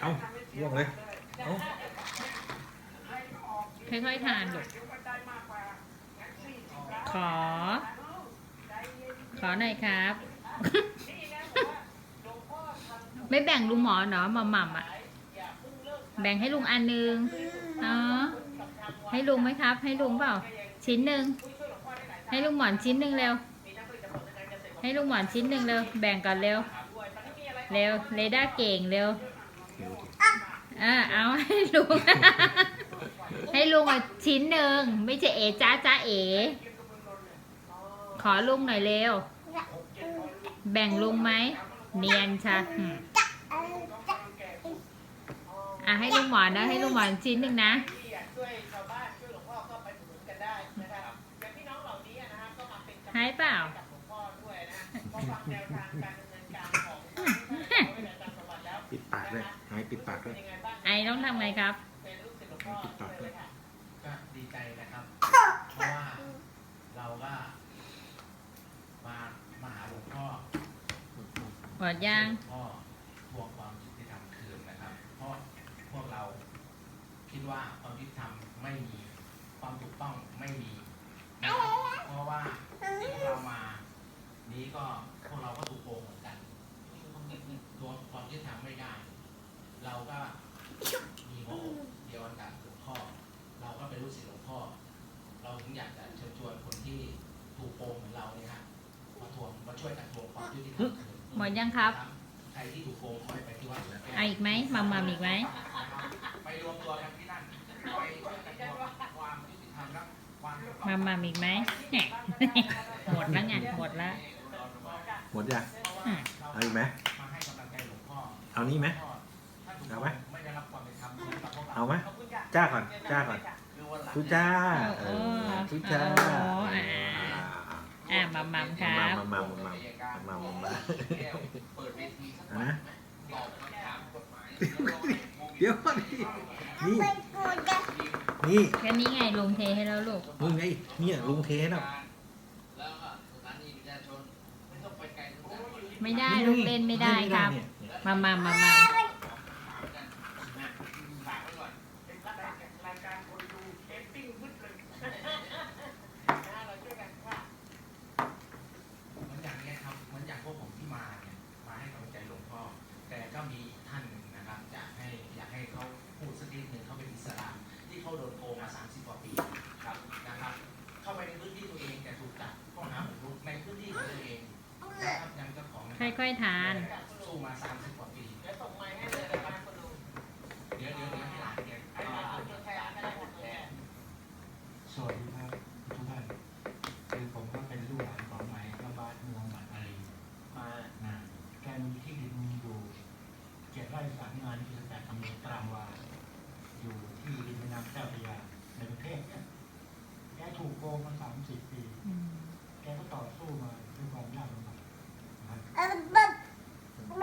เอ้าล่วงเลยเอ้าค่อยๆทานลูกขอ ขอหน่อยครับ ไม่แบ่งลุงหมอเนาะหม่ำหม่ำอะ แบ่งให้ลุงอันนึงเนาะให้ลุงไหมครับ ให้ลุงเปล่า ชิ้นหนึ่งให้ลุงหมอนชิ้นหนึ่งเร็ว ให้ลุงหมอนชิ้นหนึ่งเร็ว แบ่งก่อนเร็ว เร็วเรด้าเก่งเร็วอ่าเอาให้ลุง ให้ลุงอะชิ้นหนึ่งไม่ใช่เอจ้าจ้าเอ ขอลุงหน่อยเร็ว แบ่งลุงไหมเนียนชะอืมอะให้ลุงหมอนนะให้ลุงหมอนชิ้นหนึ่งนะที่อยากช่วยชาวบ้านช่วยหลวงพ่อก็ไปอุดหนุนกันได้นะครับอย่างพี่น้องเหล่า นี้นะฮะก็มาเป็นกำลังใจให้เปล่ากับหลวงพ่อด้วยนะพอฟังแนวทางการดำเนินการของท่านที่ท่านได้อาจารย์สวัสดิ์แล้วปิดปากด้วยไอ้ปิดปากด้วยเป็นยังไงบ้างไอต้องทำไงครับเป็นลูกศิษย์หลวงพ่อปิดปากด้วยเลยค่ะก็ดีใจนะครับ เพราะว่าเราก็มามาหาหลวงพ่อหมดยังหลวงพ่อทวงความยุติธรรมคืนนะครับ เพราะพวกเราคิดว่าความยุติธรรมไม่มีความถูกต้องไม่มีนะครับเพราะว่าที่พวกเรามา นี้ก็พวกเราก็ถูกโกงเหมือนกันทวงความยุติธรรมไม่ได้ เรา ก็มีหัวอกเดียวกันกับหลวงพ่อ เราก็เป็นลูกศิษย์หลวงพ่อ เราถึงอยากจะเชิญชวนคนที่ถูกโกงเหมือนเราเนี่ยฮะมาทวงมาช่วยกันทวงความยุติธรรมคืนหมดยังครับ ใครที่ถูกโกงขอให้ไปที่วัดเอาอีกไหมมัมมัมอีกไหมไปรวมตัวกันที่นั่นไปช่วยกันทวงความยุติธรรมและความถูกต้องมัมมัมอีกไหมแหน่หมดแล้วไงหมดแล้ว หมดยังอืมเอาอีกไหม มาให้กำลังใจหลวงพ่อ เอานี่ไหมท่านถูก เอาไหมไม่ได้รับความเป็นธรรมเหมือนกับพวกเราเอาไหมขอบคุณค่ะจ้าก่อนจ้าก่อนคือวันหลังทุจ้าโอ้เอโหอทุจ้าโอ้โหอ่าอ่าอ่ามัมมัมครับมามามามามามามาเปิดเวทีสักเอาวันนะตอบคำถามกฎหมายเดี๋ยวก่อนดินี่นี่แค่นี้ไงลุงเทให้แล้วลูกมึงไงเนี่ยลุงเทแล้วแล้วก็สถานีประชาชนไม่ต้องไปไกลถึงนั้นไม่ได้ลูกเล่นไม่ได้ครับเนี่ยเนี่ยมัมมัมมัมมัม ด้หมดเลยสวัสดีครับทุกท่านคือผมก็เป็นลูกหลานของนายพระบาทมูฮัมหมัดอาลีมานะแกมีที่ดินอยู่เจ็ดไร่สามงานที่แปดตำบลตรามวา อยู่ที่ริมแม่น้ำเจ้าพระยาในกรุงเทพเนี่ยแกถูกโกงมาสามสิบปี แกก็ต่อสู้มาด้วยความยากลำบาก Uh, Bye.